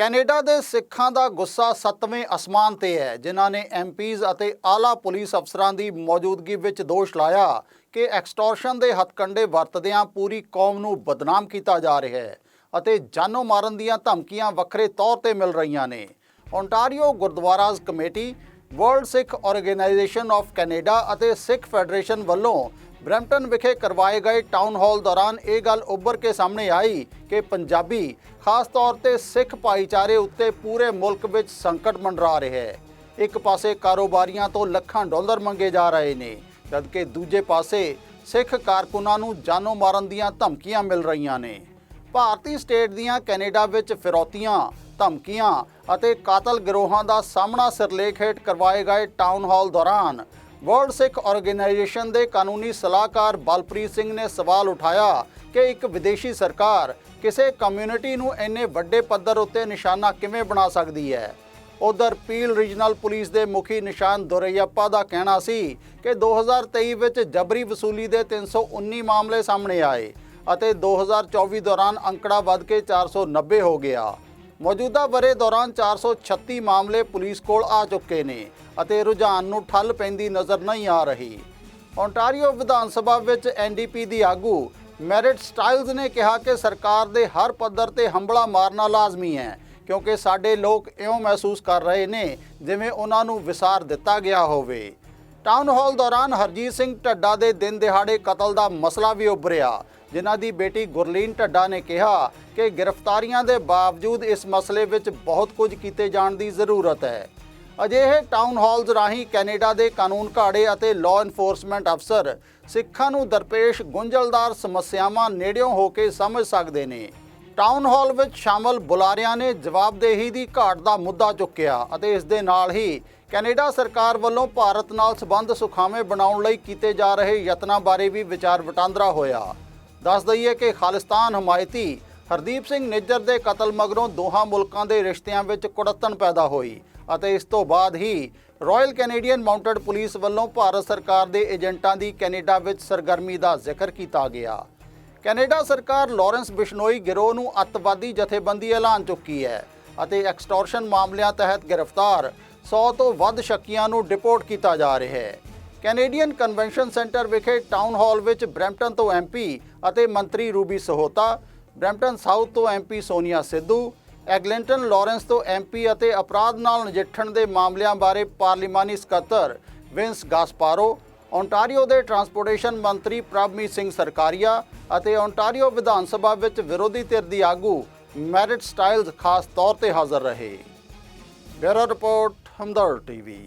Canada ਦੇ ਸਿੱਖਾਂ ਦਾ ਗੁੱਸਾ ਸੱਤਵੇਂ ਅਸਮਾਨ ਤੇ ਹੈ, ਜਿਨ੍ਹਾਂ ਨੇ ਐਮਪੀਜ਼ ਅਤੇ ਆਲਾ ਪੁਲਿਸ ਅਫਸਰਾਂ ਦੀ ਮੌਜੂਦਗੀ ਵਿੱਚ ਦੋਸ਼ ਲਾਇਆ ਕਿ ਐਕਸਟੋਰਸ਼ਨ ਦੇ ਹੱਥਕੰਡੇ ਵਰਤਦਿਆਂ ਪੂਰੀ ਕੌਮ ਨੂੰ ਬਦਨਾਮ ਕੀਤਾ ਜਾ ਰਿਹਾ ਹੈ ਅਤੇ ਜਾਨੋਂ ਮਾਰਨ ਦੀਆਂ ਧਮਕੀਆਂ ਵੱਖਰੇ ਤੌਰ ਤੇ ਮਿਲ ਰਹੀਆਂ ਨੇ। Ontario Gurdwaras committee World Sikh Organization of Canada ਅਤੇ ਸਿੱਖ ਫੈਡਰੇਸ਼ਨ ਵੱਲੋਂ ਬਰੈਂਪਟਨ ਵਿਖੇ ਕਰਵਾਏ ਗਏ ਟਾਊਨ ਹਾਲ ਦੌਰਾਨ ਇਹ ਗੱਲ ਉੱਭਰ ਕੇ ਸਾਹਮਣੇ ਆਈ ਕਿ ਪੰਜਾਬੀ, ਖਾਸ ਤੌਰ ਤੇ ਸਿੱਖ ਭਾਈਚਾਰੇ ਉੱਤੇ ਪੂਰੇ ਮੁਲਕ ਵਿੱਚ ਸੰਕਟ ਮੰਡਰਾ ਰਿਹਾ ਹੈ। ਇੱਕ ਪਾਸੇ ਕਾਰੋਬਾਰੀਆਂ ਤੋਂ ਲੱਖਾਂ ਡਾਲਰ ਮੰਗੇ ਜਾ ਰਹੇ ਨੇ, ਜਦਕਿ ਦੂਜੇ ਪਾਸੇ ਸਿੱਖ ਕਾਰਕੁਨਾਂ ਨੂੰ ਜਾਨੋਂ ਮਾਰਨ ਦੀਆਂ ਧਮਕੀਆਂ ਮਿਲ ਰਹੀਆਂ ਨੇ। ਭਾਰਤੀ ਸਟੇਟ ਦੀਆਂ ਕੈਨੇਡਾ ਵਿੱਚ ਫਿਰੌਤੀਆਂ, ਧਮਕੀਆਂ ਅਤੇ ਕਾਤਲ ਗਿਰੋਹਾਂ ਦਾ ਸਾਹਮਣਾ ਸਿਰਲੇਖ ਹੇਠ ਕਰਵਾਏ ਗਏ ਟਾਊਨ ਹਾਲ ਦੌਰਾਨ, ਵਰਲਡ ਸਿੱਖ ਆਰਗੇਨਾਈਜੇਸ਼ਨ ਦੇ ਕਾਨੂੰਨੀ ਸਲਾਹਕਾਰ ਬਲਪ੍ਰੀਤ ਸਿੰਘ ਨੇ ਸਵਾਲ ਉਠਾਇਆ ਕਿ ਇੱਕ ਵਿਦੇਸ਼ੀ ਸਰਕਾਰ ਕਿਸੇ ਕਮਿਊਨਿਟੀ ਨੂੰ ਇੰਨੇ ਵੱਡੇ ਪੱਧਰ ਉੱਤੇ ਨਿਸ਼ਾਨਾ ਕਿਵੇਂ ਬਣਾ ਸਕਦੀ ਹੈ? ਉਧਰ ਪੀਲ ਰੀਜਨਲ ਪੁਲਿਸ ਦੇ ਮੁਖੀ ਨਿਸ਼ਾਨ ਦੁਰਈਅੱਪਾ ਦਾ ਕਹਿਣਾ ਸੀ ਕਿ 2023 ਵਿੱਚ ਜਬਰੀ ਵਸੂਲੀ ਦੇ 319 ਮਾਮਲੇ ਸਾਹਮਣੇ ਆਏ। ਅਤੇ 2024 ਦੌਰਾਨ ਅੰਕੜਾ ਵੱਧ ਕੇ 490 ਹੋ ਗਿਆ। ਮੌਜੂਦਾ ਬਰੇ ਦੌਰਾਨ 436 ਮਾਮਲੇ ਪੁਲਿਸ ਕੋਲ ਆ ਚੁੱਕੇ ਨੇ ਅਤੇ ਰੁਝਾਨ ਨੂੰ ਠੱਲ ਪੈਂਦੀ ਨਜ਼ਰ ਨਹੀਂ ਆ ਰਹੀ। ਓਨਟਾਰੀਓ ਵਿਧਾਨ ਸਭਾ ਵਿੱਚ ਐਨਡੀਪੀ ਦੀ ਆਗੂ ਮੈਰਿਟ ਸਟਾਈਲਜ਼ ਨੇ ਕਿਹਾ ਕਿ ਸਰਕਾਰ ਦੇ ਹਰ ਪੱਧਰ ਤੇ ਹੰਬਲਾ ਮਾਰਨਾ ਲਾਜ਼ਮੀ ਹੈ, ਕਿਉਂਕਿ ਸਾਡੇ ਲੋਕ ਇਉਂ ਮਹਿਸੂਸ ਕਰ ਰਹੇ ਨੇ ਜਿਵੇਂ ਉਹਨਾਂ ਨੂੰ ਵਿਸਾਰ ਦਿੱਤਾ ਗਿਆ ਹੋਵੇ। ਟਾਊਨ ਹਾਲ ਦੌਰਾਨ ਹਰਜੀਤ ਸਿੰਘ ਢੱਡਾ ਦੇ ਦਿਨ ਦਿਹਾੜੇ ਕਤਲ ਦਾ ਮਸਲਾ ਵੀ ਉੱਭਰਿਆ। ਜਿਨ੍ਹਾਂ ਦੀ ਬੇਟੀ ਗੁਰਲੀਨ ਢੱਡਾ ਨੇ ਕਿਹਾ ਕਿ ਗ੍ਰਿਫਤਾਰੀਆਂ ਦੇ ਬਾਵਜੂਦ ਇਸ ਮਸਲੇ ਵਿੱਚ ਬਹੁਤ ਕੁਝ ਕੀਤੇ ਜਾਣ ਦੀ ਜ਼ਰੂਰਤ ਹੈ। ਅਜਿਹੇ ਟਾਊਨ ਹਾਲਜ਼ ਰਾਹੀਂ ਕੈਨੇਡਾ ਦੇ ਕਾਨੂੰਨ ਘਾੜੇ ਅਤੇ ਲਾਅ ਇਨਫੋਰਸਮੈਂਟ ਅਫਸਰ ਸਿੱਖਾਂ ਨੂੰ ਦਰਪੇਸ਼ ਗੁੰਝਲਦਾਰ ਸਮੱਸਿਆਵਾਂ ਨੇੜਿਓਂ ਹੋ ਕੇ ਸਮਝ ਸਕਦੇ ਨੇ। ਟਾਊਨ ਹਾਲ ਵਿੱਚ ਸ਼ਾਮਲ ਬੁਲਾਰਿਆਂ ਨੇ ਜਵਾਬਦੇਹੀ ਦੀ ਘਾਟ ਦਾ ਮੁੱਦਾ ਚੁੱਕਿਆ ਅਤੇ ਇਸ ਦੇ ਨਾਲ ਹੀ ਕੈਨੇਡਾ ਸਰਕਾਰ ਵੱਲੋਂ ਭਾਰਤ ਨਾਲ ਸਬੰਧ ਸੁਖਾਵੇਂ ਬਣਾਉਣ ਲਈ ਕੀਤੇ ਜਾ ਰਹੇ ਯਤਨਾਂ ਬਾਰੇ ਵੀ ਵਿਚਾਰ ਵਟਾਂਦਰਾ ਹੋਇਆ। ਦੱਸ ਦਈਏ ਕਿ ਖਾਲਿਸਤਾਨ ਹਮਾਇਤੀ ਹਰਦੀਪ ਸਿੰਘ ਨਿੱਜਰ ਦੇ ਕਤਲ ਮਗਰੋਂ ਦੋਹਾਂ ਮੁਲਕਾਂ ਦੇ ਰਿਸ਼ਤਿਆਂ ਵਿੱਚ ਕੁੜੱਤਣ ਪੈਦਾ ਹੋਈ ਅਤੇ ਇਸ ਤੋਂ ਬਾਅਦ ਹੀ ਰਾਇਲ ਕੈਨੇਡੀਅਨ ਮਾਊਂਟਡ ਪੁਲਿਸ ਵੱਲੋਂ ਭਾਰਤ ਸਰਕਾਰ ਦੇ ਏਜੰਟਾਂ ਦੀ ਕੈਨੇਡਾ ਵਿੱਚ ਸਰਗਰਮੀ ਦਾ ਜ਼ਿਕਰ ਕੀਤਾ ਗਿਆ। ਕੈਨੇਡਾ ਸਰਕਾਰ ਲਾਰੈਂਸ ਬਿਸ਼ਨੋਈ ਗਿਰੋਹ ਨੂੰ ਅੱਤਵਾਦੀ ਜਥੇਬੰਦੀ ਐਲਾਨ ਚੁੱਕੀ ਹੈ ਅਤੇ ਐਕਸਟੋਰਸ਼ਨ ਮਾਮਲਿਆਂ ਤਹਿਤ ਗ੍ਰਿਫਤਾਰ 100 ਤੋਂ ਵੱਧ ਸ਼ੱਕੀਆਂ ਨੂੰ ਡਿਪੋਰਟ ਕੀਤਾ ਜਾ ਰਿਹਾ ਹੈ। ਕੈਨੇਡੀਅਨ ਕਨਵੈਨਸ਼ਨ ਸੈਂਟਰ ਵਿਖੇ ਟਾਊਨ ਹਾਲ ਵਿੱਚ ਬਰੈਂਪਟਨ ਤੋਂ ਐਮਪੀ ਅਤੇ ਮੰਤਰੀ ਰੂਬੀ ਸਹੋਤਾ, ਬਰੈਂਪਟਨ ਸਾਊਥ ਤੋਂ MP Sonia Sidhu, Eglinton Lawrence ਤੋਂ ਐਮਪੀ ਅਤੇ ਅਪਰਾਧ ਨਾਲ ਨਜਿੱਠਣ ਦੇ ਮਾਮਲਿਆਂ ਬਾਰੇ ਪਾਰਲੀਮਾਨੀ ਸਕੱਤਰ ਵਿੰਸ ਗਾਸਪਾਰੋ ਓਨਟਾਰੀਓ ਦੇ ਟਰਾਂਸਪੋਰਟੇਸ਼ਨ ਮੰਤਰੀ ਪ੍ਰਭਮੀਤ ਸਿੰਘ ਸਰਕਾਰੀਆ ਅਤੇ ਓਨਟਾਰੀਓ ਵਿਧਾਨ ਸਭਾ ਵਿੱਚ ਵਿਰੋਧੀ ਧਿਰ ਦੀ ਆਗੂ ਮੈਰਿਟ ਸਟਾਈਲਜ਼ ਖਾਸ ਤੌਰ ਤੇ ਹਾਜ਼ਰ ਰਹੇ। Bureau report Hamdard TV.